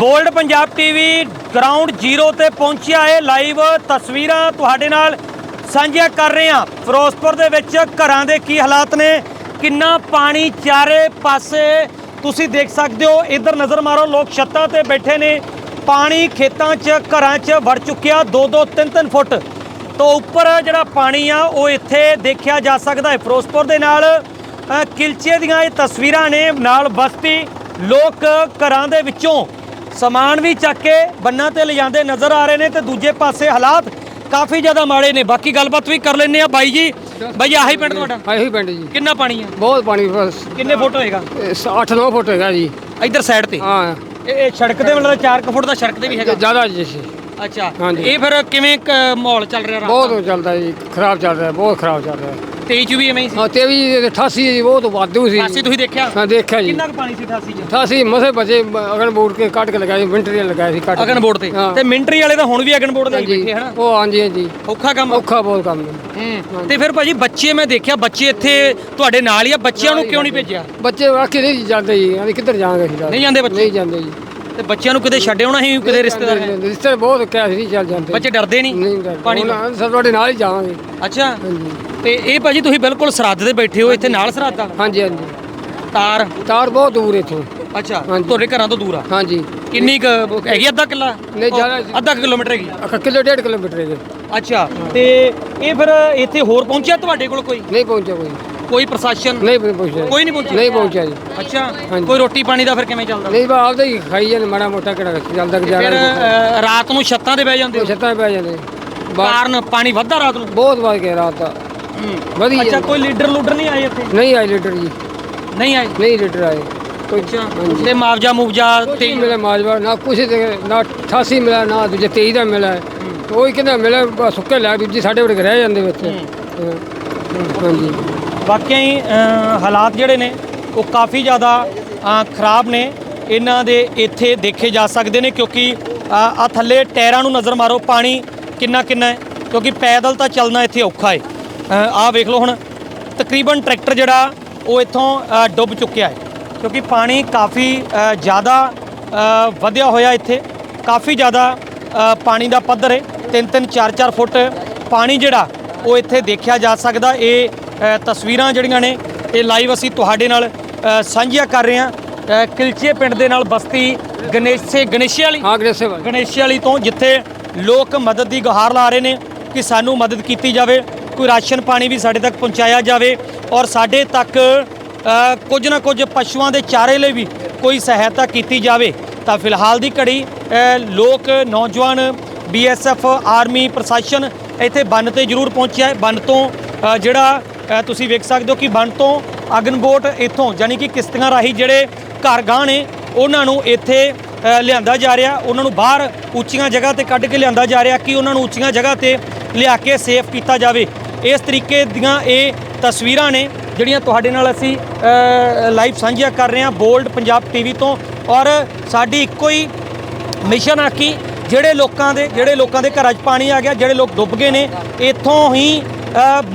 Bold Punjab TV ground zero ਤੇ ਪਹੁੰਚਿਆ ਹੈ। ਲਾਈਵ ਤਸਵੀਰਾਂ ਤੁਹਾਡੇ ਨਾਲ ਸਾਂਝੀਆਂ ਕਰ ਰਹੇ ਹਾਂ। ਫਿਰੋਜ਼ਪੁਰ ਦੇ ਵਿੱਚ ਘਰਾਂ ਦੇ ਕੀ ਹਾਲਾਤ ਨੇ? ਕਿੰਨਾ ਪਾਣੀ ਚਾਰੇ ਪਾਸੇ? ਤੁਸੀਂ ਦੇਖ ਸਕਦੇ ਹੋ, ਇੱਧਰ ਨਜ਼ਰ ਮਾਰੋ, ਲੋਕ ਛੱਤਾਂ ਤੇ ਬੈਠੇ ਨੇ। ਪਾਣੀ ਖੇਤਾਂ 'ਚ, ਘਰਾਂ 'ਚ ਵੜ ਚੁੱਕਿਆ। 2-2 3-3 ਫੁੱਟ ਤੋਂ ਉੱਪਰ ਜਿਹੜਾ ਪਾਣੀ ਆ, ਉਹ ਇੱਥੇ ਦੇਖਿਆ ਜਾ ਸਕਦਾ ਹੈ। ਫਿਰੋਜ਼ਪੁਰ ਦੇ ਨਾਲ ਕਿਲਚੇ ਦੀਆਂ ਇਹ ਤਸਵੀਰਾਂ ਨੇ। ਨਾਲ ਬਸਤੀ ਲੋਕ ਘਰਾਂ ਦੇ ਵਿੱਚੋਂ ਸਮਾਨ ਵੀ ਚੱਕ ਕੇ ਬੰਨਾਂ ਤੇ ਲਿਜਾਂਦੇ ਨਜ਼ਰ ਆ ਰਹੇ ਨੇ ਤੇ ਦੂਜੇ ਪਾਸੇ ਹਾਲਾਤ ਕਾਫੀ ਜ਼ਿਆਦਾ ਮਾੜੇ ਨੇ। ਬਾਕੀ ਗੱਲਬਾਤ ਵੀ ਕਰ ਲੈਂਦੇ ਆ। ਬਾਈ ਜੀ ਬਾਈ ਆਹੀ ਪਿੰਡ ਤੁਹਾਡਾ? ਆਹੀ ਪਿੰਡ ਜੀ। ਕਿੰਨਾ ਪਾਣੀ ਆ? ਬਹੁਤ ਪਾਣੀ ਬਸ। ਕਿੰਨੇ ਫੁੱਟ ਹੋਏਗਾ? 8-9 ਫੁੱਟ ਹੈਗਾ ਜੀ। ਇੱਧਰ ਸਾਈਡ ਤੇ? ਹਾਂ। ਇਹ ਸੜਕ ਤੇ ਮਤਲਬ 4 ਫੁੱਟ ਦਾ ਸੜਕ ਤੇ ਵੀ ਹੈਗਾ? ਜ਼ਿਆਦਾ ਜੀ। ਅੱਛਾ ਹਾਂਜੀ। ਇਹ ਫਿਰ ਕਿਵੇਂ ਕ- ਮਾਹੌਲ ਚੱਲ ਰਿਹਾ ਰਾਤ ਬਹੁਤ ਚੱਲਦਾ ਜੀ ਖਰਾਬ ਚੱਲ ਰਿਹਾ ਬਹੁਤ ਖਰਾਬ ਚੱਲ ਰਿਹਾ। 23 ਚ ਵੀ ਐਵੇਂ ਹੀ ਸੀ? ਹਾਂ ਤੇ ਵੀ 88 ਜੀ ਬਹੁਤ ਵਾਧੂ ਸੀ। ਪਾਸੇ ਤੁਸੀਂ ਦੇਖਿਆ? ਹਾਂ ਦੇਖਿਆ ਜੀ। ਕਿੰਨਾ ਕੁ ਪਾਣੀ ਸੀ 88 ਚ? 88 ਮਸੇ ਬਚੇ ਅਗਨ ਬੋਰਡ ਕੇ ਕੱਟ ਕੇ ਲਗਾਏ ਵਿੰਟਰ ਲਗਾਏ ਸੀ ਕੱਟ। ਅਗਨ ਬੋਰਡ ਤੇ? ਹਾਂ। ਤੇ ਮਿੰਟਰੀ ਵਾਲੇ ਤਾਂ ਹੁਣ ਵੀ ਅਗਨ ਬੋਰਡ ਤੇ ਹੀ ਬੈਠੇ ਹਨਾ? ਉਹ ਹਾਂਜੀ ਹਾਂਜੀ। ਔਖਾ ਕੰਮ ਔਖਾ ਬਹੁਤ ਕੰਮ ਹੈ। ਹੂੰ। ਤੇ ਫਿਰ ਭਾਜੀ ਬੱਚੇ ਮੈਂ ਦੇਖਿਆ ਬੱਚੇ ਇੱਥੇ ਤੁਹਾਡੇ ਨਾਲ ਹੀ ਆ ਬੱਚਿਆਂ ਨੂੰ ਕਿਉਂ ਨਹੀਂ ਭੇਜਿਆ? ਬੱਚੇ ਆਖੇ ਨਹੀਂ ਜਾਂਦੇ ਜੀ ਅਸੀਂ ਕਿੱਧਰ ਜਾਵਾਂਗੇ ਅਸੀਂ ਨਹੀਂ ਜਾਂਦੇ ਬੱਚੇ? ਨਹੀਂ ਜਾਂਦੇ ਜੀ। ਤੇ ਬੱਚਿਆਂ ਨੂੰ ਕਿਤੇ ਛੱਡ ਆਉਣਾ ਸੀ ਕਿਤੇ ਰਿਸ਼ਤੇਦਾਰ? ਰਿਸ਼ਤੇ ਬਹੁਤ ਕਹਿ ਨਹੀਂ ਚੱਲ ਜਾਂਦੇ। ਬੱਚੇ ਡਰਦੇ ਨਹੀਂ। ਪਾਣੀ ਤੋਂ? ਸਰ ਤੁਹਾਡੇ ਨਾਲ ਹੀ ਜਾਵਾਂਗੇ। ਅੱਛਾ। ਹਾਂਜੀ। ਤੇ ਇਹ ਭਾਜੀ ਤੁਸੀਂ ਬਿਲਕੁਲ ਸਰਹੱਦ ਤੇ ਬੈਠੇ ਹੋ ਇੱਥੇ ਨਾਲ ਸਰਹੱਦ ਆ? ਹਾਂਜੀ ਹਾਂਜੀ। ਤਾਰ? ਤਾਰ ਬਹੁਤ ਦੂਰ ਇੱਥੋਂ। ਅੱਛਾ ਹਾਂਜੀ। ਤੁਹਾਡੇ ਘਰਾਂ ਤੋਂ ਦੂਰ ਆ? ਹਾਂਜੀ। ਕਿੰਨੀ ਕੁ ਹੈਗੀ ਅੱਧਾ ਕਿੱਲਾ? ਨਹੀਂ, ਜ਼ਿਆਦਾ ਅੱਧਾ ਕੁ ਕਿਲੋਮੀਟਰ ਹੈਗੀ? ਅੱਛਾ ਕਿਲੋ ਡੇਢ ਕਿਲੋਮੀਟਰ ਜੀ। ਅੱਛਾ ਤੇ ਇਹ ਫਿਰ ਇੱਥੇ ਹੋਰ ਪਹੁੰਚਿਆ ਤੁਹਾਡੇ ਕੋਲ ਕੋਈ? ਨਹੀਂ ਪਹੁੰਚਿਆ ਕੋਈ। ਕੋਈ ਪ੍ਰਸ਼ਾਸਨ ਨਹੀਂ ਪਹੁੰਚਿਆ ਕੋਈ ਨਹੀਂ ਪਹੁੰਚਿਆ? ਨਹੀਂ ਪਹੁੰਚਿਆ ਜੀ। ਅੱਛਾ ਹਾਂਜੀ। ਕੋਈ ਰੋਟੀ ਪਾਣੀ ਦਾ ਫਿਰ ਕਿਵੇਂ ਚੱਲਦਾ? ਨਹੀਂ ਬਾ ਆਪਦਾ ਹੀ ਖਾਈ ਜਾਂਦੇ ਮਾੜਾ ਮੋਟਾ ਕਿਹੜਾ ਚੱਲਦਾ ਫਿਰ ਗੁਜ਼ਾਰਾ। ਅ, ਰਾਤ ਨੂੰ ਛੱਤਾਂ ਤੇ ਬਹਿ ਜਾਂਦੇ ਹੋ? ਛੱਤਾਂ ਪੈ ਜਾਂਦੇ। ਕਾਰਨ ਪਾਣੀ ਵੱਧਦਾ ਰਾਤ ਨੂੰ? ਬਹੁਤ ਵਾਰ ਗਿਆ ਰਾਤ ਦਾ। ਵਧੀਆ ਅੱਛਾ ਕੋਈ ਲੀਡਰ ਲੂਡਰ ਨਹੀਂ ਆਏ ਇੱਥੇ? ਨਹੀਂ ਆਏ ਲੀਡਰ ਜੀ। ਨਹੀਂ ਆਏ? ਨਹੀਂ ਲੀਡਰ ਆਏ। ਕੋਈ ਅੱਛਾ। ਤੇ ਮੁਆਵਜ਼ਾ ਮੁਆਵਜ਼ਾ ਤੇ ਮਿਲਿਆ ਮਾਜਵਾ ਨਾ ਕੁਛ ਦੇ ਨਾ 88 ਮਿਲਿਆ ਨਾ ਦੂਜੇ 23 ਦਾ ਮਿਲਿਆ। ਕੋਈ ਕਿੰਨਾ ਮਿਲਿਆ ਬਸ ਸੁੱਕੇ ਲੈ ਦੂਜੀ ਸਾਡੇ ਵਰਗੇ ਰਹਿ ਜਾਂਦੇ ਵਿੱਚ। ਹਾਂ। ਹਾਂਜੀ। ਵਾਕਿਆ ਹੀ ਹਾਲਾਤ ਜਿਹੜੇ ਨੇ, ਉਹ ਕਾਫੀ ਜ਼ਿਆਦਾ ਖਰਾਬ ਨੇ। ਇਹਨਾਂ ਦੇ ਇੱਥੇ ਦੇਖੇ ਜਾ ਸਕਦੇ ਨੇ ਕਿਉਂਕਿ ਆ ਥੱਲੇ ਟਾਇਰਾਂ ਨੂੰ ਨਜ਼ਰ ਮਾਰੋ, ਪਾਣੀ ਕਿੰਨਾ ਕਿੰਨਾ ਹੈ, ਕਿਉਂਕਿ ਪੈਦਲ ਤਾਂ ਚੱਲਣਾ ਇੱਥੇ ਔਖਾ ਹੈ। ਆਹ ਵੇਖ ਲਓ ਹੁਣ, ਤਕਰੀਬਨ ਟਰੈਕਟਰ ਜਿਹੜਾ, ਉਹ ਇੱਥੋਂ ਡੁੱਬ ਚੁੱਕਿਆ ਹੈ। ਕਿਉਂਕਿ ਪਾਣੀ ਕਾਫੀ ਜ਼ਿਆਦਾ ਵਧਿਆ ਹੋਇਆ ਇੱਥੇ। ਕਾਫੀ ਜ਼ਿਆਦਾ ਪਾਣੀ ਦਾ ਪੱਧਰ ਹੈ। 3-3 4-4 ਫੁੱਟ ਪਾਣੀ ਜਿਹੜਾ, ਉਹ ਇੱਥੇ ਦੇਖਿਆ ਜਾ ਸਕਦਾ। ਇਹ ਤਸਵੀਰਾਂ ਜਿਹੜੀਆਂ ਨੇ ਇਹ ਲਾਈਵ ਅਸੀਂ ਤੁਹਾਡੇ ਨਾਲ ਸਾਂਝੀਆਂ ਕਰ ਰਹੇ ਹਾਂ। ਕਿਲਚੇ ਪਿੰਡ ਦੇ ਨਾਲ ਬਸਤੀ ਗਣੇਸ਼ੇ ਗਣੇਸ਼ੇ ਵਾਲੀ ਹਾਂ ਗਣੇਸ਼ੇ ਵਾਲੇ। ਗਣੇਸ਼ੇ ਵਾਲੀ ਤੋਂ ਜਿੱਥੇ ਲੋਕ ਮਦਦ ਦੀ ਗੁਹਾਰ ਲਾ ਰਹੇ ਨੇ ਕਿ ਸਾਨੂੰ ਮਦਦ ਕੀਤੀ ਜਾਵੇ ਕੋਈ ਰਾਸ਼ਨ ਪਾਣੀ ਵੀ ਸਾਡੇ ਤੱਕ ਪਹੁੰਚਾਇਆ ਜਾਵੇ ਔਰ ਸਾਡੇ ਤੱਕ ਕੁਝ ਨਾ ਕੁਝ ਪਸ਼ੂਆਂ ਦੇ ਚਾਰੇ ਲਈ ਵੀ ਕੋਈ ਸਹਾਇਤਾ ਕੀਤੀ ਜਾਵੇ। ਤਾਂ ਫਿਲਹਾਲ ਦੀ ਘੜੀ ਲੋਕ ਨੌਜਵਾਨ ਬੀਐਸਐਫ ਆਰਮੀ ਪ੍ਰਸ਼ਾਸਨ ਇੱਥੇ ਬੰਨ ਤੇ ਜ਼ਰੂਰ ਪਹੁੰਚਿਆ ਹੈ। ਬੰਨ ਤੋਂ ਜਿਹੜਾ ਤੁਸੀਂ ਵੇਖ ਸਕਦੇ ਹੋ ਕਿ ਬੰਨ ਤੋਂ ਅਗਨਬੋਟ ਇੱਥੋਂ ਯਾਨੀ ਕਿ ਕਿਸ਼ਤੀਆਂ ਰਾਹੀਂ ਜਿਹੜੇ ਘਰ ਗਾਹ ਨੇ, ਉਹਨਾਂ ਨੂੰ ਇੱਥੇ ਲਿਆਂਦਾ ਜਾ ਰਿਹਾ। ਉਹਨਾਂ ਨੂੰ ਬਾਹਰ ਉੱਚੀਆਂ ਜਗ੍ਹਾ ਤੇ ਕੱਢ ਕੇ ਲਿਆਂਦਾ ਜਾ ਰਿਹਾ ਕਿ ਉਹਨਾਂ ਨੂੰ ਉੱਚੀਆਂ ਜਗ੍ਹਾ ਤੇ ਲਿਆ ਕੇ ਸੇਫ ਕੀਤਾ ਜਾਵੇ। ਇਸ ਤਰੀਕੇ ਦੀਆਂ ਇਹ ਤਸਵੀਰਾਂ ਨੇ, ਜਿਹੜੀਆਂ ਤੁਹਾਡੇ ਨਾਲ ਅਸੀਂ ਲਾਈਵ ਸਾਂਝੀਆਂ ਕਰ ਰਹੇ ਹਾਂ ਬੋਲਡ ਪੰਜਾਬ ਟੀਵੀ ਤੋਂ। ਔਰ ਸਾਡੀ ਇੱਕੋ ਹੀ ਮਿਸ਼ਨ ਆ ਕਿ ਜਿਹੜੇ ਲੋਕਾਂ ਦੇ, ਜਿਹੜੇ ਲੋਕਾਂ ਦੇ ਘਰਾਂ 'ਚ ਪਾਣੀ ਆ ਗਿਆ, ਜਿਹੜੇ ਲੋਕ ਡੁੱਬ ਗਏ ਨੇ, ਇੱਥੋਂ ਹੀ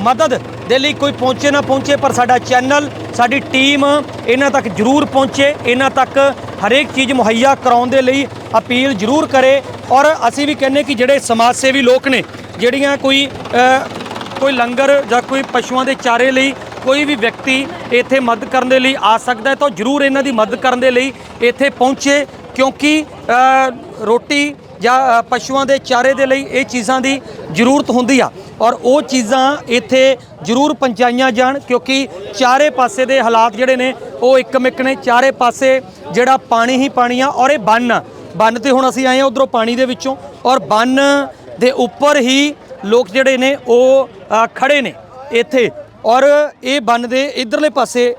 ਮਦਦ ਦੇ ਲਈ ਕੋਈ ਪਹੁੰਚੇ ਨਾ ਪਹੁੰਚੇ, ਪਰ ਸਾਡਾ ਚੈਨਲ, ਸਾਡੀ ਟੀਮ ਇਹਨਾਂ ਤੱਕ ਜ਼ਰੂਰ ਪਹੁੰਚੇ। ਇਹਨਾਂ ਤੱਕ ਹਰੇਕ ਚੀਜ਼ ਮੁਹੱਈਆ ਕਰਾਉਣ ਦੇ ਲਈ ਅਪੀਲ ਜ਼ਰੂਰ ਕਰੇ। ਔਰ ਅਸੀਂ ਵੀ ਕਹਿੰਨੇ ਕਿ ਜਿਹੜੇ ਸਮਾਜ ਸੇਵੀ ਲੋਕ ਨੇ, ਜਿਹੜੀਆਂ ਕੋਈ ਕੋਈ ਲੰਗਰ ਜਾਂ ਕੋਈ ਪਸ਼ੂਆਂ ਦੇ ਚਾਰੇ ਲਈ ਕੋਈ ਵੀ ਵਿਅਕਤੀ ਇੱਥੇ ਮਦਦ ਕਰਨ ਦੇ ਲਈ ਆ ਸਕਦਾ ਹੈ, ਤਾਂ ਜ਼ਰੂਰ ਇਹਨਾਂ ਦੀ ਮਦਦ ਕਰਨ ਦੇ ਲਈ ਇੱਥੇ ਪਹੁੰਚੇ। ਕਿਉਂਕਿ ਰੋਟੀ ਜਾਂ ਪਸ਼ੂਆਂ ਦੇ ਚਾਰੇ ਦੇ ਲਈ ਇਹ ਚੀਜ਼ਾਂ ਦੀ ਜ਼ਰੂਰਤ ਹੁੰਦੀ ਆ। ਔਰ ਉਹ ਚੀਜ਼ਾਂ ਇੱਥੇ ਜ਼ਰੂਰ ਪਹੁੰਚਾਈਆਂ ਜਾਣ ਕਿਉਂਕਿ ਚਾਰੇ ਪਾਸੇ ਦੇ ਹਾਲਾਤ ਜਿਹੜੇ ਨੇ ਉਹ ਇੱਕ ਮਿੱਕ ਨੇ। ਚਾਰੇ ਪਾਸੇ ਜਿਹੜਾ ਪਾਣੀ ਹੀ ਪਾਣੀ ਆ ਔਰ ਇਹ ਬੰਨ ਆ। ਬੰਨ ਤੇ ਹੁਣ ਅਸੀਂ ਆਏ ਆ ਉਧਰੋਂ ਪਾਣੀ ਦੇ ਵਿੱਚੋਂ ਔਰ ਬੰਨ ਦੇ ਉੱਪਰ ਹੀ ਲੋਕ ਜਿਹੜੇ ਨੇ ਉਹ ਅ, ਖੜੇ ਨੇ ਇੱਥੇ। ਔਰ ਇਹ ਬੰਨ ਦੇ ਇਧਰਲੇ ਪਾਸੇ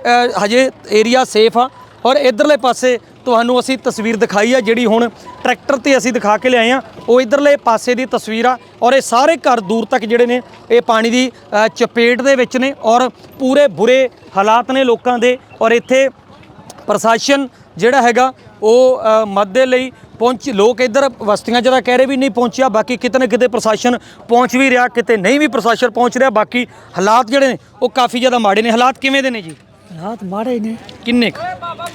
ਹਜੇ ਏਰੀਆ ਸੇਫ ਆ ਔਰ ਇਧਰਲੇ ਪਾਸੇ ਤੁਹਾਨੂੰ ਅਸੀਂ ਤਸਵੀਰ ਦਿਖਾਈ ਆ ਜਿਹੜੀ ਹੁਣ ਟਰੈਕਟਰ ਤੇ ਅਸੀਂ ਦਿਖਾ ਕੇ ਲਿਆਏ ਆ। ਉਹ ਇਧਰਲੇ ਪਾਸੇ ਦੀ ਤਸਵੀਰ ਆ ਔਰ ਇਹ ਸਾਰੇ ਘਰ ਦੂਰ ਤੱਕ ਜਿਹੜੇ ਨੇ ਇਹ ਪਾਣੀ ਦੀ ਚਪੇਟ ਦੇ ਵਿੱਚ ਨੇ ਔਰ ਪੂਰੇ ਬੁਰੇ ਹਾਲਾਤ ਨੇ ਲੋਕਾਂ ਦੇ ਔਰ ਇੱਥੇ ਪ੍ਰਸ਼ਾਸਨ ਜਿਹੜਾ ਹੈਗਾ ਉਹ ਮਦਦ ਦੇ ਲਈ ਪਹੁੰਚ ਲੋਕ ਇੱਧਰ 'ਚ ਤਾਂ ਕਹਿ ਰਹੇ ਵੀ ਨਹੀਂ ਪਹੁੰਚਿਆ ਬਾਕੀ ਕਿਤੇ ਨਾ ਕਿਤੇ ਪ੍ਰਸ਼ਾਸਨ ਪਹੁੰਚ ਵੀ ਰਿਹਾ ਕਿਤੇ ਨਹੀਂ ਵੀ ਪ੍ਰਸ਼ਾਸਨ ਪਹੁੰਚ ਰਿਹਾ ਬਾਕੀ ਹਾਲਾਤ ਜਿਹੜੇ ਨੇ ਉਹ ਕਾਫੀ ਜ਼ਿਆਦਾ ਮਾੜੇ ਨੇ। ਹਾਲਾਤ ਕਿਵੇਂ ਦੇ ਨੇ ਜੀ? ਹਾਲਾਤ ਮਾੜੇ ਨੇ। ਕਿੰਨੇ ਕੁ?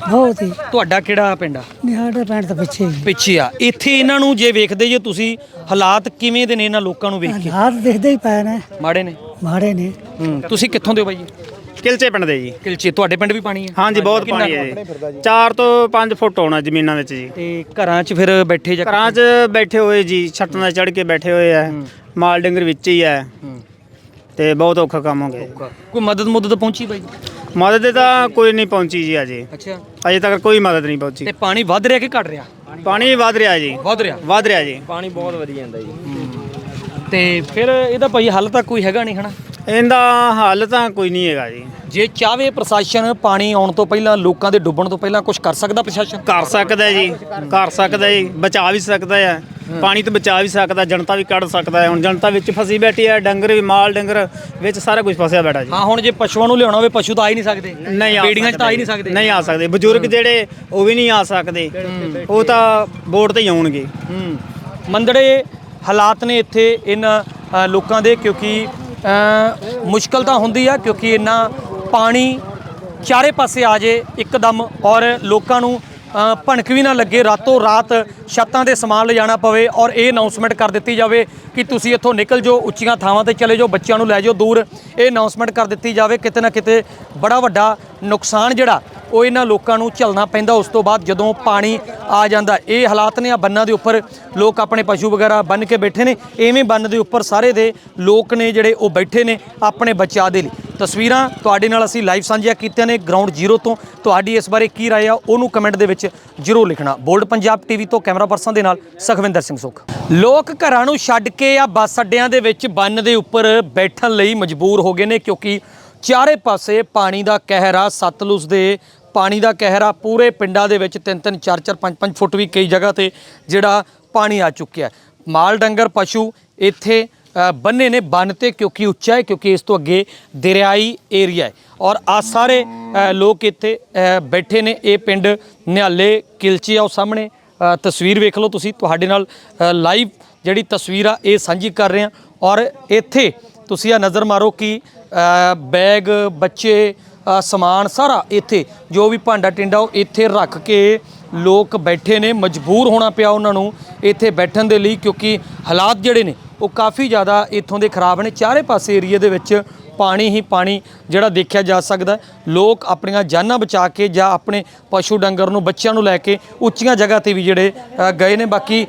ਬਹੁਤ ਹੀ। ਤੁਹਾਡਾ ਕਿਹੜਾ ਪਿੰਡ ਆ? ਨਿਹਾੜੇ ਪੈਣ ਤੋਂ ਪਿੱਛੇ ਹੀ। ਪਿੱਛੇ ਆ। ਇੱਥੇ ਇਹਨਾਂ ਨੂੰ ਜੇ ਵੇਖਦੇ ਜੇ ਤੁਸੀਂ ਹਾਲਾਤ ਕਿਵੇਂ ਦੇ ਨੇ ਇਹਨਾਂ ਲੋਕਾਂ ਨੂੰ ਵੇਖ ਕੇ? ਹਾਲਾਤ ਦੇਖਦੇ ਹੀ ਪਏ ਨੇ। ਮਾੜੇ ਨੇ? ਮਾੜੇ ਨੇ। ਹੂੰ ਤੁਸੀਂ ਕਿੱਥੋਂ ਦੇ ਹੋ ਬਾਈ ਜੀ? ਕਿਲਚੇ ਪਿੰਡ ਦੇ ਜੀ। ਕਿਲਚੇ ਤੁਹਾਡੇ ਪਿੰਡ ਵੀ ਪਾਣੀ ਹੈ ਹਾਂਜੀ ਬਹੁਤ ਪਾਣੀ ਹੈ ਜੀ। 4 ਤੋਂ 5 ਫੁੱਟ ਹੋਣਾ ਜ਼ਮੀਨਾਂ ਵਿੱਚ ਜੀ। ਤੇ ਘਰਾਂ 'ਚ ਫਿਰ ਬੈਠੇ ਜਾ ਘਰਾਂ 'ਚ ਬੈਠੇ ਹੋਏ ਜੀ ਛੱਤਾਂ 'ਤੇ ਚੜ ਕੇ ਬੈਠੇ ਹੋਏ ਆ। ਮਾਲ ਡੰਗਰ ਵਿੱਚ ਹੀ ਹੈ ਹੂੰ। ਤੇ ਬਹੁਤ ਔਖਾ ਕੰਮ ਹੋ ਗਿਆ ਕੋਈ ਮਦਦ ਮੁਦਦ ਪਹੁੰਚੀ ਬਾਈ? ਮਦਦ ਤਾਂ ਕੋਈ ਨਹੀਂ ਪਹੁੰਚੀ ਜੀ ਅਜੇ। ਅੱਛਾ। ਅਜੇ ਤੱਕ ਕੋਈ ਮਦਦ ਨਹੀਂ ਪਹੁੰਚੀ। ਤੇ ਪਾਣੀ ਵੱਧ ਰਿਹਾ ਕਿ ਘਟ ਰਿਹਾ? ਪਾਣੀ ਵਧ ਰਿਹਾ ਜੀ। ਵੱਧ ਰਿਹਾ। ਵਧ ਰਿਹਾ ਜੀ। ਪਾਣੀ ਬਹੁਤ ਵਧੀ ਜਾਂਦਾ ਜੀ। ਤੇ ਫਿਰ ਇਹਦਾ ਭਾਈ ਹੱਲ ਤਾਂ ਕੋਈ ਹੈਗਾ ਨਹੀਂ ਹਨਾ? ਇਹਦਾ ਹੱਲ ਤਾਂ ਕੋਈ ਨਹੀਂ ਹੈਗਾ ਜੀ। ਜੇ ਚਾਹਵੇ ਪ੍ਰਸ਼ਾਸਨ ਪਾਣੀ ਆਉਣ ਤੋਂ ਪਹਿਲਾਂ ਲੋਕਾਂ ਦੇ ਡੁੱਬਣ ਤੋਂ ਪਹਿਲਾਂ ਕੁਝ ਕਰ ਸਕਦਾ ਪ੍ਰਸ਼ਾਸਨ? ਕਰ ਸਕਦਾ ਜੀ ਕਰ ਸਕਦਾ ਹੈ ਬਚਾ ਵੀ ਸਕਦਾ ਹੈ। ਪਾਣੀ ਤੋਂ ਬਚਾ ਵੀ ਸਕਦਾ ਜਨਤਾ ਵੀ ਕੱਢ ਸਕਦਾ ਹੈ। ਹੁਣ ਜਨਤਾ ਵਿੱਚ ਫਸੀ ਬੈਠੀ ਹੈ ਡੰਗਰ ਵੀ ਮਾਲ ਡੰਗਰ ਵਿੱਚ ਸਾਰਾ ਕੁਝ ਫਸਿਆ ਬੈਠਾ ਜੀ। ਹਾਂ ਹੁਣ ਜੇ ਪਸ਼ੂਆਂ ਨੂੰ ਲਿਆਉਣਾ ਹੋਵੇ ਪਸ਼ੂ ਤਾਂ ਆ ਹੀ ਨਹੀਂ ਸਕਦੇ। ਨਹੀਂ ਆ ਬੇੜੀਆਂ 'ਚ ਤਾਂ ਆ ਹੀ ਨਹੀਂ ਸਕਦੇ। ਨਹੀਂ ਆ ਸਕਦੇ। ਬਜ਼ੁਰਗ ਜਿਹੜੇ ਉਹ ਵੀ ਨਹੀਂ ਆ ਸਕਦੇ। ਉਹ ਤਾਂ ਵੋਟ ਤੇ ਹੀ ਆਉਣਗੇ। ਹੂੰ। ਮੰਦੜੇ ਹਾਲਾਤ ਨੇ ਇੱਥੇ ਇਹਨਾਂ ਲੋਕਾਂ ਦੇ ਕਿਉਂਕਿ ਅ, ਮੁਸ਼ਕਲ ਤਾਂ ਹੁੰਦੀ ਆ ਕਿਉਂਕਿ ਇੰਨਾ ਪਾਣੀ ਚਾਰੇ ਪਾਸੇ ਆ ਜੇ ਇੱਕਦਮ ਔਰ ਲੋਕਾਂ ਨੂੰ ਭਣਕ ਵੀ ਨਾ ਲੱਗੇ। ਰਾਤੋਂ ਰਾਤ ਛੱਤਾਂ ਦੇ ਸਮਾਨ ਲਿਜਾਣਾ ਪਵੇ ਔਰ ਇਹ ਅਨਾਉਂਸਮੈਂਟ ਕਰ ਦਿੱਤੀ ਜਾਵੇ ਕਿ ਤੁਸੀਂ ਇੱਥੋਂ ਨਿਕਲ ਜਾਓ ਉੱਚੀਆਂ ਥਾਵਾਂ ਤੇ ਚਲੇ ਜਾਓ ਬੱਚਿਆਂ ਨੂੰ ਲੈ ਜਾਓ ਦੂਰ ਇਹ ਅਨਾਉਂਸਮੈਂਟ ਕਰ ਦਿੱਤੀ ਜਾਵੇ। ਕਿਤੇ ਨਾ ਕਿਤੇ ਬੜਾ ਵੱਡਾ ਨੁਕਸਾਨ ਜਿਹੜਾ ਉਹ ਇਹਨਾਂ ਲੋਕਾਂ ਨੂੰ ਝੱਲਣਾ ਪੈਂਦਾ। ਉਸ ਤੋਂ ਬਾਅਦ ਜਦੋਂ ਪਾਣੀ ਆ ਜਾਂਦਾ, ਇਹ ਹਾਲਾਤ ਨੇ ਆ ਬੰਨਾਂ ਦੇ ਉੱਪਰ। ਲੋਕ ਆਪਣੇ ਪਸ਼ੂ ਵਗੈਰਾ ਬੰਨ ਕੇ ਬੈਠੇ ਨੇ। ਐਵੇਂ ਬੰਨ ਦੇ ਉੱਪਰ ਸਾਰੇ ਦੇ ਲੋਕ ਨੇ ਜਿਹੜੇ ਉਹ ਬੈਠੇ ਨੇ ਆਪਣੇ ਬਚਾਅ ਦੇ ਲਈ। ਤਸਵੀਰਾਂ ਤੁਹਾਡੇ ਨਾਲ ਅਸੀਂ ਲਾਈਵ ਸਾਂਝੀਆਂ ਕੀਤੀਆਂ ਨੇ ਗਰਾਊਂਡ ਜ਼ੀਰੋ ਤੋਂ। ਤੁਹਾਡੀ ਇਸ ਬਾਰੇ ਕੀ ਰਾਏ ਆ, ਉਹਨੂੰ ਕਮੈਂਟ ਦੇ ਵਿੱਚ ਜ਼ਰੂਰ ਲਿਖਣਾ। ਬੋਲਡ ਪੰਜਾਬ ਟੀਵੀ ਤੋਂ ਕੈਮਰਾ ਪਰਸਨ ਦੇ ਨਾਲ ਸਖਵਿੰਦਰ ਸਿੰਘ ਸੁਖ। ਲੋਕ ਘਰਾਂ ਨੂੰ ਛੱਡ ਕੇ ਆ ਬੱਸ ਅੱਡਿਆਂ ਦੇ ਵਿੱਚ ਬੰਨ ਦੇ ਉੱਪਰ ਬੈਠਣ ਲਈ ਮਜਬੂਰ ਹੋ ਗਏ ਨੇ ਕਿਉਂਕਿ ਚਾਰੇ ਪਾਸੇ ਪਾਣੀ ਦਾ ਕਹਿਰ ਆ ਸਤਲੁਜ ਦੇ ਪਾਣੀ ਦਾ ਕਹਿਰ ਆ ਪੂਰੇ ਪਿੰਡਾਂ ਦੇ ਵਿੱਚ 3-3 4-4 5-5 ਫੁੱਟ ਵੀ ਕਈ ਜਗ੍ਹਾ ਤੇ ਜਿਹੜਾ ਪਾਣੀ ਆ ਚੁੱਕਿਆ ਮਾਲ ਡੰਗਰ ਪਸ਼ੂ ਇੱਥੇ ਅ, ਬੰਨੇ ਨੇ ਬੰਨ ਤੇ ਕਿਉਂਕਿ ਉੱਚਾ ਹੈ ਕਿਉਂਕਿ ਇਸ ਤੋਂ ਅੱਗੇ ਦਰਿਆਈ ਏਰੀਆ ਹੈ। ਔਰ ਆ ਸਾਰੇ ਲੋਕ ਇੱਥੇ ਬੈਠੇ ਨੇ। ਇਹ ਪਿੰਡ ਨਿਹਾਲੇ ਕਿਲਚੀ ਆ ਉਹ ਸਾਹਮਣੇ। ਤਸਵੀਰ ਵੇਖ ਲਓ ਤੁਸੀਂ। ਤੁਹਾਡੇ ਨਾਲ ਲਾਈਵ ਜਿਹੜੀ ਤਸਵੀਰ ਆ ਇਹ ਸਾਂਝੀ ਕਰ ਰਹੇ ਹਾਂ। ਔਰ ਇੱਥੇ ਤੁਸੀਂ ਆ ਨਜ਼ਰ ਮਾਰੋ ਕਿ ਬੈਗ, ਬੱਚੇ ਸਮਾਨ ਸਾਰਾ ਇੱਥੇ, ਜੋ ਵੀ ਭਾਂਡਾ ਟਿੰਡਾ ਉਹ ਇੱਥੇ ਰੱਖ ਕੇ ਲੋਕ ਬੈਠੇ ਨੇ, ਮਜਬੂਰ ਹੋਣਾ ਪਿਆ ਉਹਨਾਂ ਨੂੰ ਇੱਥੇ ਬੈਠਣ ਦੇ ਲਈ, ਕਿਉਂਕਿ ਹਾਲਾਤ ਜਿਹੜੇ ਨੇ, ਉਹ ਕਾਫੀ ਜ਼ਿਆਦਾ ਇੱਥੋਂ ਦੇ ਖਰਾਬ ਨੇ। ਚਾਰੇ ਪਾਸੇ ਏਰੀਏ ਦੇ ਵਿੱਚ ਪਾਣੀ ਹੀ ਪਾਣੀ ਜਿਹੜਾ ਦੇਖਿਆ ਜਾ ਸਕਦਾ ਲੋਕ ਆਪਣੀਆਂ ਜਾਨਾਂ ਬਚਾ ਕੇ ਜਾਂ ਆਪਣੇ ਪਸ਼ੂ ਡੰਗਰ ਨੂੰ, ਬੱਚਿਆਂ ਨੂੰ ਲੈ ਕੇ ਉੱਚੀਆਂ ਜਗ੍ਹਾ ਤੇ ਵੀ ਜਿਹੜੇ ਗਏ ਨੇ। ਬਾਕੀ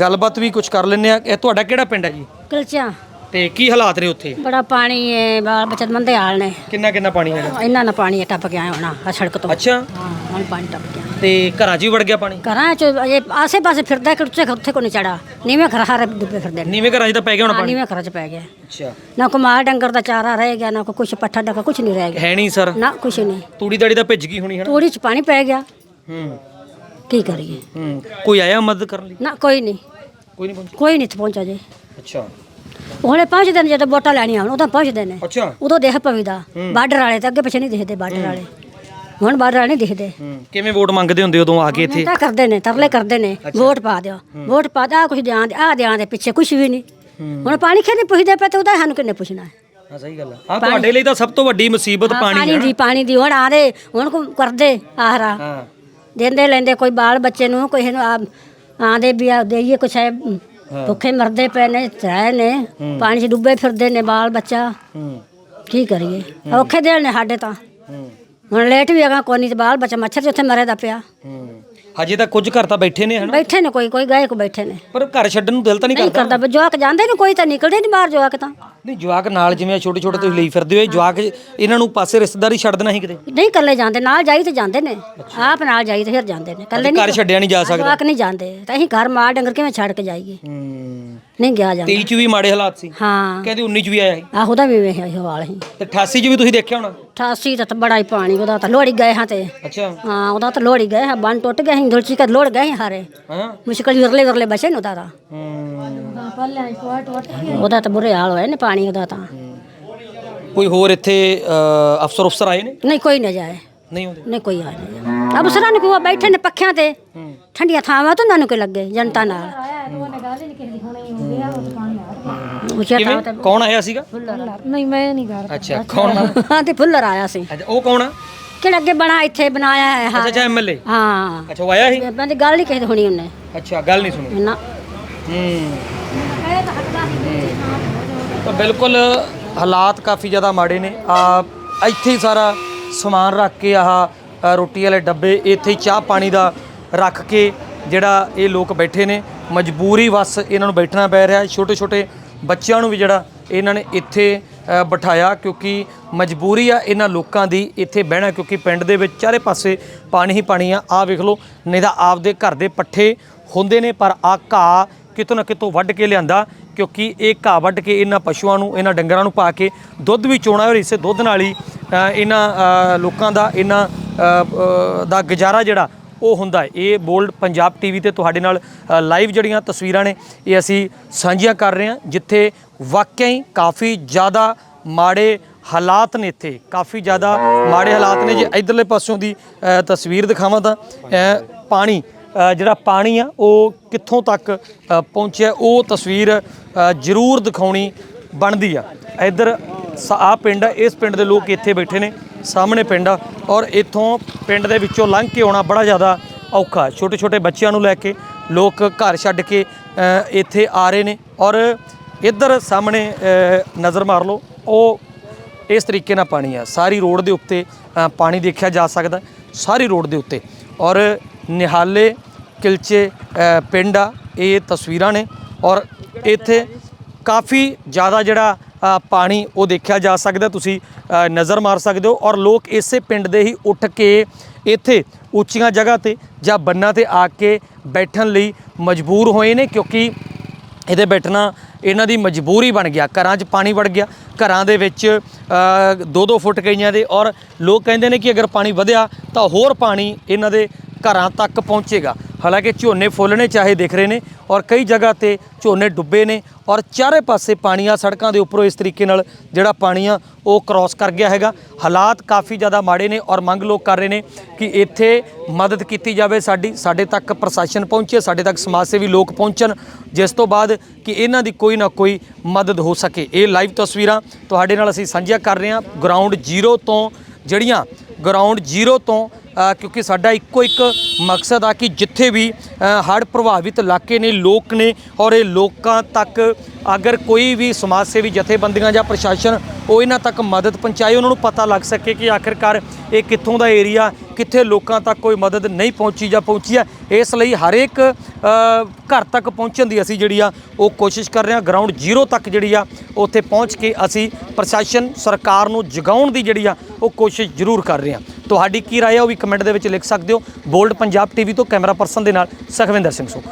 ਗੱਲਬਾਤ ਵੀ ਕੁਝ ਕਰ ਲੈਂਦੇ ਆ ਇਹ ਤੁਹਾਡਾ ਕਿਹੜਾ ਪਿੰਡ ਹੈ ਜੀ? ਕਲਚਾ। ਤੇ ਕੀ ਹਾਲਾਤ ਨੇ ਉੱਥੇ? ਬੜਾ ਪਾਣੀ ਹੈ ਬਾਲ ਬਚਤ ਮੰਦੇ ਹਾਲ ਨੇ। ਕਿੰਨਾ ਕਿੰਨਾ ਪਾਣੀ ਹੈਗਾ? ਇੰਨਾ ਨਾ ਪਾਣੀ ਟੱਪ ਆਇਆ ਹੋਣਾ ਆ ਸੜਕ ਤੋਂ। ਅੱਛਾ। ਹਾਂ ਹੁਣ ਪਾਣੀ ਟੱਪ ਗਿਆ। ਤੇ ਘਰਾਂ 'ਚ ਵੀ ਵੜ ਗਿਆ ਪਾਣੀ? ਘਰਾਂ ਚ ਅਜੇ ਆਸੇ ਪਾਸੇ ਫਿਰਦਾ ਕਿ ਉੱਥੇ ਉੱਥੇ ਕੋ ਨਹੀਂ ਚੜਾ ਨੀਵੇਂ ਘਰ ਹਾਰੇ ਡੁੱਬੇ ਫਿਰਦੇ ਨੇ। ਨੀਵੇਂ ਘਰਾਂ 'ਚ ਤਾਂ ਪੈ ਗਿਆ ਹੋਣਾ ਹਾਂ, ਪਾਣੀ? ਨੀਵੇਂ ਘਰਾਂ ਚ ਪੈ ਗਿਆ। ਅੱਛਾ। ਨਾ ਕੋ ਮਾਲ ਡੰਗਰ ਦਾ ਚਾਰਾ ਰਹਿ ਗਿਆ ਨਾ ਕੋ ਕੁਛ ਪੱਠਾ ਡਕਾ ਕੁਛ ਨਹੀਂ ਰਹਿ ਗਿਆ। ਹੈ ਨਹੀਂ ਸਰ। ਨਾ ਕੁਛ ਨਹੀਂ। ਤੂੜੀ ਦਾੜੀ ਤਾਂ ਭਿੱਜ ਗਈ ਹੋਣੀ ਹੈ ਨਾ? ਤੂੜੀ ਚ ਪਾਣੀ ਪੈ ਗਿਆ। ਹੂੰ। ਕੀ ਕਰੀਏ? ਹੂੰ। ਕੋਈ ਆਇਆ ਮਦਦ ਕਰਨ ਲਈ? ਨਾ ਕੋਈ ਨਹੀਂ। ਕੋਈ ਨਹੀਂ ਪਹੁੰਚਿਆ? ਕੋਈ ਨਹੀਂ ਇੱਥੇ ਪਹੁੰਚਾ ਜੇ। ਅੱਛਾ। ਹੁਣੇ ਪਹੁੰਚਦੇ ਨੇ ਜਦੋਂ ਵੋਟਾਂ ਲੈਣੀਆਂ ਹੁਣ ਉਦੋਂ ਪਹੁੰਚਦੇ ਨੇ। ਅੱਛਾ। ਉਦੋਂ ਦੇਖ ਪਵੀਦਾ। ਬਾਰਡਰ ਵਾਲੇ ਤੇ ਅੱਗੇ ਪਿੱਛੇ ਨਹੀਂ ਦਿਖਦੇ ਬਾਰਡਰ ਵਾਲੇ। ਹੁਣ ਬਾਰਡਰ ਵਾਲੇ ਨਹੀਂ ਦਿਖਦੇ। ਹੂੰ। ਕਿਵੇਂ ਵੋਟ ਮੰਗਦੇ ਹੁੰਦੇ ਉਦੋਂ ਆ ਕੇ ਇੱਥੇ? ਮਿਹਨਤਾਂ ਕਰਦੇ ਨੇ ਤਰਲੇ ਕਰਦੇ ਨੇ। ਵੋਟ ਪਾ ਦਿਓ। ਵੋਟ ਪਾ ਆਹ ਕੁਛ ਦਿਆਂ ਦੇ ਆ ਦਿਆਂ ਦੇ ਪਿੱਛੇ ਕੁਛ ਵੀ ਨਹੀਂ। ਹੁਣ ਪਾਣੀ ਖੇ ਨਹੀਂ ਪੁੱਛਦੇ ਪਏ ਤੇ ਉਹਦਾ ਸਾਨੂੰ ਕਿੰਨੇ ਪੁੱਛਣਾ ਹੈ? ਹਾਂ ਸਹੀ ਗੱਲ ਆ। ਆਹ ਤੁਹਾਡੇ ਲਈ ਤਾਂ ਸਭ ਤੋਂ ਵੱਡੀ ਮੁਸੀਬਤ ਹਾਂ, ਪਾਣੀ ਪਾਣੀ ਹੈ ਦੀ ਪਾਣੀ ਦੀ। ਹੁਣ ਆਦੇ ਹੁਣ ਕੋ ਕਰਦੇ ਆਹਰਾ। ਹਾਂ। ਦਿੰਦੇ ਲੈਂਦੇ ਕੋਈ ਬਾਲ ਬੱਚੇ ਨੂੰ ਕੋਈ ਨੂੰ ਆਦੇ ਵੀ ਆ ਦੇਈਏ ਕੁਛ ਹੈ। ਭੁੱਖੇ ਮਰਦੇ ਪਏ ਨੇ ਤਰੇ ਨੇ ਪਾਣੀ 'ਚ ਡੁੱਬੇ ਫਿਰਦੇ ਨੇ ਬਾਲ ਬੱਚਾ। ਕੀ ਕਰੀਏ? ਔਖੇ ਦਿਨ ਨੇ ਸਾਡੇ ਤਾਂ। ਹੁਣ ਲੇਟ ਵੀ ਹੈਗਾ ਕੋਈ ਨਹੀਂ ਤੇ ਬਾਲ ਬੱਚਾ ਮੱਛਰ ਉੱਥੇ ਮਰੇ ਦਾ ਪਿਆ ਹਜੇ ਤਾਂ ਕੁਝ ਘਰ ਤਾਂ ਬੈਠੇ ਨੇ ਹਨਾ? ਬੈਠੇ ਨੇ ਕੋਈ ਕੋਈ ਗਏ ਕੋ ਬੈਠੇ ਨੇ। ਪਰ ਘਰ ਛੱਡਣ ਨੂੰ ਦਿਲ ਤਾਂ ਨਹੀਂ ਨਹੀਂ ਕਰਦਾ। ਕਰਦਾ ਵੀ ਜਵਾਕ ਜਾਂਦੇ ਨੇ ਕੋਈ ਤਾਂ ਨਿਕਲਦੇ ਨਹੀਂ ਬਾਹਰ ਜਵਾਕ ਤਾਂ। ਨਹੀਂ ਜਵਾਕ ਨਾਲ ਜਿਵੇਂ ਛੋਟੇ ਛੋਟੇ ਤੁਸੀਂ ਲਈ ਫਿਰਦੇ ਹੋ ਇਹ ਜਵਾਕ ਇਹਨਾਂ ਨੂੰ ਪਾਸੇ ਰਿਸ਼ਤੇਦਾਰੀ ਛੱਡ ਦੇਣਾ ਸੀ ਕਿਤੇ? ਨਹੀਂ ਇਕੱਲੇ ਜਾਂਦੇ ਨਾਲ ਜਾਈ ਤੇ ਜਾਂਦੇ ਨੇ। ਆਪ ਨਾਲ ਜਾਈ ਤੇ ਫਿਰ ਜਾਂਦੇ ਨੇ ਇਕੱਲੇ ਨਹੀਂ ਘਰ ਛੱਡਿਆ ਨਹੀਂ ਜਾ ਸਕਦਾ। ਜਵਾਕ ਨਹੀਂ ਜਾਂਦੇ। ਤਾਂ ਅਸੀਂ ਘਰ ਮਾਰ ਡੰਗਰ ਕਿਵੇਂ ਛੱਡ ਕੇ ਜਾਈਏ? ਹੂੰ। ਨਹੀਂ ਗਿਆ ਜਾਂਦਾ। 23 ਚ ਵੀ ਮਾੜੇ ਹਾਲਾਤ ਸੀ। ਹਾਂ। ਕਹਿੰਦੇ 19 ਚ ਵੀ ਆਇਆ ਸੀ। ਆਹੋ ਦਾ ਵੀ ਵੇਖ ਹਵਾਲ ਹੀ ਤੇ 88 ਚ ਵੀ ਤੁਸੀਂ ਦੇਖਿਆ ਹੋਣਾ? 88 ਦਾ ਤਾਂ ਬੜਾ ਹੀ ਪਾਣੀ ਉਹਦਾ ਤਾਂ ਲੋੜੀ ਗਏ ਹਾਂ ਤੇ। ਅੱਛਾ। ਹਾਂ ਉਹਦਾ ਤਾਂ ਲੋੜੀ ਗਏ ਹਾਂ ਬੰਨ ਟੁੱਟ ਗਏ ਸੀ ਦੁਲਚੀ ਕਰ ਲੋੜ ਗਏ ਸੀ ਹਾਰੇ। ਹਾਂ। ਮੁਸ਼ਕਲ ਵਿਰਲੇ ਵਿਰਲੇ ਬਚੇ ਨੇ ਉਹਦਾ ਤਾਂ। ਹੂੰ। ਉਹਦਾ ਤਾਂ ਬੁਰੇ ਹਾਲ ਹੋਏ ਨੇ ਪਾਣੀ ਉਹਦਾ ਤਾਂ। ਕੋਈ ਹੋਰ ਇੱਥੇ ਅਫਸਰ ਅਫਸਰ ਆਏ ਨੇ? ਨਹੀਂ ਕੋਈ ਨਾ ਜਾਏ। ਨਹੀਂ ਨਹੀਂ ਕੋਈ ਆ ਨਹੀਂ ਅਬ ਸਰਾਂ ਨੂੰ ਕੋਈ ਬੈਠੇ ਨੇ ਪੱਖਿਆਂ ਤੇ। ਠੰਡੀਆਂ ਥਾਵਾਂ ਤੋਂ ਉਹਨਾਂ ਨੂੰ ਕੋਈ ਲੱਗੇ ਜਨਤਾ ਨਾਲ। ਕਿਵੇਂ? ਤਾਂ ਕੌਣ ਆਇਆ ਸੀਗਾ? ਨਹੀਂ ਮੈਂ ਨਹੀਂ ਕਰ ਅੱਛਾ ਕੌਣ? ਹਾਂ ਤੇ ਫੁੱਲਰ ਆਇਆ ਸੀ। ਅੱਛਾ ਉਹ ਕੌਣ ਆ? ਕਿਹੜਾ ਅੱਗੇ ਬਣਾ ਇੱਥੇ ਬਣਾਇਆ ਹੈ ਅੱਛਾ ਹਾਂ ਅੱਛਾ ਐਮਐਲਏ ਹਾਂ। ਅੱਛਾ ਉਹ ਆਇਆ ਸੀ? ਮੈਂ ਦੀ ਗੱਲ ਨਹੀਂ ਕਿਸੇ ਦੀ ਹੋਣੀ ਉਹਨੇ। ਅੱਛਾ ਗੱਲ ਨਹੀਂ ਸੁਣੀ। ਨਾ। ਹੂੰ। ਤਾਂ ਬਿਲਕੁਲ ਹਾਲਾਤ ਕਾਫੀ ਜ਼ਿਆਦਾ ਮਾੜੇ ਨੇ। ਆ ਇੱਥੇ ਹੀ ਸਾਰਾ ਸਮਾਨ ਰੱਖ ਕੇ ਆਹ ਅ, ਰੋਟੀ ਵਾਲੇ ਡੱਬੇ ਇੱਥੇ ਹੀ ਚਾਹ ਪਾਣੀ ਦਾ ਰੱਖ ਕੇ ਜਿਹੜਾ ਇਹ ਲੋਕ ਬੈਠੇ ਨੇ, ਮਜਬੂਰੀ ਵਸ ਇਹਨਾਂ ਨੂੰ ਬੈਠਣਾ ਪੈ ਰਿਹਾ ਛੋਟੇ ਛੋਟੇ ਬੱਚਿਆਂ ਨੂੰ ਵੀ ਜਿਹੜਾ ਇਹਨਾਂ ਨੇ ਇੱਥੇ ਬਿਠਾਇਆ ਕਿਉਂਕਿ ਮਜਬੂਰੀ ਆ ਇਹਨਾਂ ਲੋਕਾਂ ਦੀ ਇੱਥੇ ਬਹਿਣਾ ਕਿਉਂਕਿ ਪਿੰਡ ਦੇ ਵਿੱਚ ਚਾਰੇ ਪਾਸੇ ਪਾਣੀ ਹੀ ਪਾਣੀ ਆ। ਆ ਵੇਖ ਲਓ, ਨਹੀਂ ਤਾਂ ਆਪਦੇ ਘਰ ਦੇ ਪੱਠੇ ਹੁੰਦੇ ਨੇ, ਪਰ ਆ ਘਾਹ ਕਿਤੋਂ ਨਾ ਕਿਤੋਂ ਵੱਢ ਕੇ ਲਿਆਂਦਾ ਕਿਉਂਕਿ ਇਹ ਘਾਹ ਵੱਢ ਕੇ ਇਹਨਾਂ ਪਸ਼ੂਆਂ ਨੂੰ, ਇਹਨਾਂ ਡੰਗਰਾਂ ਨੂੰ ਪਾ ਕੇ ਦੁੱਧ ਵੀ ਚੋਣਾ ਔਰ ਇਸੇ ਦੁੱਧ ਨਾਲ ਹੀ ਇਹਨਾਂ ਲੋਕਾਂ ਦਾ ਇਹਨਾਂ ਦਾ ਗੁਜ਼ਾਰਾ ਜਿਹੜਾ ਉਹ ਹੁੰਦਾ ਹੈ। ਇਹ ਬੋਲਡ ਪੰਜਾਬ ਟੀਵੀ ਤੇ ਤੁਹਾਡੇ ਨਾਲ ਲਾਈਵ ਜਿਹੜੀਆਂ ਤਸਵੀਰਾਂ ਨੇ, ਇਹ ਅਸੀਂ ਸਾਂਝੀਆਂ ਕਰ ਰਹੇ ਹਾਂ, ਜਿੱਥੇ ਵਾਕਿਆ ਹੀ ਕਾਫੀ ਜ਼ਿਆਦਾ ਮਾੜੇ ਹਾਲਾਤ ਨੇ ਇੱਥੇ। ਕਾਫੀ ਜ਼ਿਆਦਾ ਮਾੜੇ ਹਾਲਾਤ ਨੇ। ਜੇ ਇਧਰਲੇ ਪਾਸਿਓਂ ਦੀ ਤਸਵੀਰ ਦਿਖਾਵਾਂ ਤਾਂ ਪਾਣੀ ਜਿਹੜਾ ਪਾਣੀ ਆ, ਉਹ ਕਿੱਥੋਂ ਤੱਕ ਪਹੁੰਚਿਆ, ਉਹ ਤਸਵੀਰ ਜ਼ਰੂਰ ਦਿਖਾਉਣੀ ਬਣਦੀ ਆ। ਇੱਧਰ ਆ ਪਿੰਡ ਆ, ਇਸ ਪਿੰਡ ਦੇ ਲੋਕ ਇੱਥੇ ਬੈਠੇ ਨੇ, ਸਾਹਮਣੇ ਪਿੰਡ ਆ, ਔਰ ਇੱਥੋਂ ਪਿੰਡ ਦੇ ਵਿੱਚੋਂ ਲੰਘ ਕੇ ਆਉਣਾ ਬੜਾ ਜ਼ਿਆਦਾ ਔਖਾ ਛੋਟੇ ਛੋਟੇ ਬੱਚਿਆਂ ਨੂੰ ਲੈ ਕੇ ਲੋਕ ਘਰ ਛੱਡ ਕੇ ਇੱਥੇ ਆ ਰਹੇ ਨੇ। ਔਰ ਇੱਧਰ ਸਾਹਮਣੇ ਨਜ਼ਰ ਮਾਰ ਲਓ, ਉਹ ਇਸ ਤਰੀਕੇ ਨਾਲ ਪਾਣੀ ਆ। ਸਾਰੀ ਰੋਡ ਦੇ ਉੱਤੇ ਪਾਣੀ ਦੇਖਿਆ ਜਾ ਸਕਦਾ ਸਾਰੀ ਰੋਡ ਦੇ ਉੱਤੇ। ਔਰ ਨਿਹਾਲੇ ਕਿਲਚੇ ਪਿੰਡ ਆ, ਇਹ ਤਸਵੀਰਾਂ ਨੇ। ਔਰ ਇੱਥੇ ਕਾਫੀ ਜ਼ਿਆਦਾ ਜਿਹੜਾ ਪਾਣੀ ਉਹ ਦੇਖਿਆ ਜਾ ਸਕਦਾ, ਤੁਸੀਂ ਨਜ਼ਰ ਮਾਰ ਸਕਦੇ ਹੋ ਔਰ ਲੋਕ ਇਸੇ ਪਿੰਡ ਦੇ ਹੀ ਉੱਠ ਕੇ ਇੱਥੇ ਉੱਚੀਆਂ ਜਗ੍ਹਾ ਤੇ ਜਾਂ ਬੰਨਾਂ ਤੇ ਆ ਕੇ ਬੈਠਣ ਲਈ ਮਜਬੂਰ ਹੋਏ ਨੇ ਕਿਉਂਕਿ ਇਹਦੇ ਬੈਠਣਾ ਇਹਨਾਂ ਦੀ ਮਜਬੂਰੀ ਬਣ ਗਿਆ। ਘਰਾਂ 'ਚ ਪਾਣੀ ਵੜ ਗਿਆ, ਘਰਾਂ ਦੇ ਵਿੱਚ 2-2 ਫੁੱਟ ਕਈਆਂ ਦੇ ਔਰ ਲੋਕ ਕਹਿੰਦੇ ਨੇ ਕਿ ਅਗਰ ਪਾਣੀ ਵਧਿਆ ਤਾਂ ਹੋਰ ਪਾਣੀ ਇਹਨਾਂ ਦੇ ਘਰਾਂ ਤੱਕ ਪਹੁੰਚੇਗਾ। ਹਾਲਾਂਕਿ ਝੋਨੇ ਫੁੱਲਣੇ ਚਾਹੇ ਦਿਖ ਰਹੇ ਨੇ ਔਰ ਕਈ ਜਗ੍ਹਾ ਤੇ ਝੋਨੇ ਡੁੱਬੇ ਨੇ ਔਰ ਚਾਰੇ ਪਾਸੇ ਪਾਣੀ ਆ ਸੜਕਾਂ ਦੇ ਉੱਪਰੋਂ ਇਸ ਤਰੀਕੇ ਨਾਲ ਜਿਹੜਾ ਪਾਣੀ ਆ ਉਹ ਕ੍ਰਾਸ ਕਰ ਗਿਆ ਹੈਗਾ। ਹਾਲਾਤ ਕਾਫੀ ਜ਼ਿਆਦਾ ਮਾੜੇ ਨੇ ਔਰ ਮੰਗ ਲੋਕ ਕਰ ਰਹੇ ਨੇ ਕਿ ਇੱਥੇ ਮਦਦ ਕੀਤੀ ਜਾਵੇ ਸਾਡੀ, ਸਾਡੇ ਤੱਕ ਪ੍ਰਸ਼ਾਸਨ ਪਹੁੰਚੇ, ਸਾਡੇ ਤੱਕ ਸਮਾਜ ਸੇਵੀ ਲੋਕ ਪਹੁੰਚਣ, ਜਿਸ ਤੋਂ ਬਾਅਦ ਕਿ ਇਹਨਾਂ ਦੀ ਕੋਈ ਨਾ ਕੋਈ ਮਦਦ ਹੋ ਸਕੇ। ਇਹ ਲਾਈਵ ਤਸਵੀਰਾਂ ਤੁਹਾਡੇ ਨਾਲ ਅਸੀਂ ਸਾਂਝੀਆਂ ਕਰ ਰਹੇ ਹਾਂ। ਗਰਾਊਂਡ ਜ਼ੀਰੋ ਤੋਂ ਜਿਹੜੀਆਂ ਗਰਾਊਂਡ ਜ਼ੀਰੋ ਤੋਂ ਕਿਉਂਕਿ ਸਾਡਾ ਇੱਕੋ ਇੱਕ ਮਕਸਦ ਆ ਕਿ ਜਿੱਥੇ ਵੀ ਹੜ੍ਹ ਪ੍ਰਭਾਵਿਤ ਇਲਾਕੇ ਨੇ, ਲੋਕ ਨੇ ਔਰ ਇਹ ਲੋਕਾਂ ਤੱਕ ਅਗਰ ਕੋਈ ਵੀ ਸਮਾਜ ਸੇਵੀ ਜਥੇਬੰਦੀਆਂ ਜਾਂ ਪ੍ਰਸ਼ਾਸਨ ਉਹ ਇਹਨਾਂ ਤੱਕ ਮਦਦ ਪਹੁੰਚਾਏ, ਉਹਨਾਂ ਨੂੰ ਪਤਾ ਲੱਗ ਸਕੇ ਕਿ ਆਖਿਰਕਾਰ ਇਹ ਕਿੱਥੋਂ ਦਾ ਏਰੀਆ, ਕਿੱਥੇ ਲੋਕਾਂ ਤੱਕ ਕੋਈ ਮਦਦ ਨਹੀਂ ਪਹੁੰਚੀ ਜਾਂ ਪਹੁੰਚੀ ਆ ਇਸ ਲਈ ਹਰੇਕ ਘਰ ਤੱਕ ਪਹੁੰਚਣ ਦੀ ਅਸੀਂ ਜਿਹੜੀ ਆ, ਉਹ ਕੋਸ਼ਿਸ਼ ਕਰ ਰਹੇ ਹਾਂ। ਗਰਾਊਂਡ ਜ਼ੀਰੋ ਤੱਕ ਜਿਹੜੀ ਆ, ਉੱਥੇ ਪਹੁੰਚ ਕੇ ਅਸੀਂ ਪ੍ਰਸ਼ਾਸਨ, ਸਰਕਾਰ ਨੂੰ ਜਗਾਉਣ ਦੀ ਜਿਹੜੀ ਆ, ਉਹ ਕੋਸ਼ਿਸ਼ ਜ਼ਰੂਰ ਕਰ ਰਹੇ ਹਾਂ। ਤੁਹਾਡੀ ਕੀ ਰਾਏ ਆ ਉਹ ਵੀ ਕਮੈਂਟ ਦੇ ਵਿੱਚ ਲਿਖ ਸਕਦੇ ਹੋ। ਬੋਲਡ ਪੰਜਾਬ ਟੀਵੀ ਤੋਂ ਕੈਮਰਾ ਪਰਸਨ ਦੇ ਨਾਲ ਸਖਵਿੰਦਰ ਸਿੰਘ ਸੋ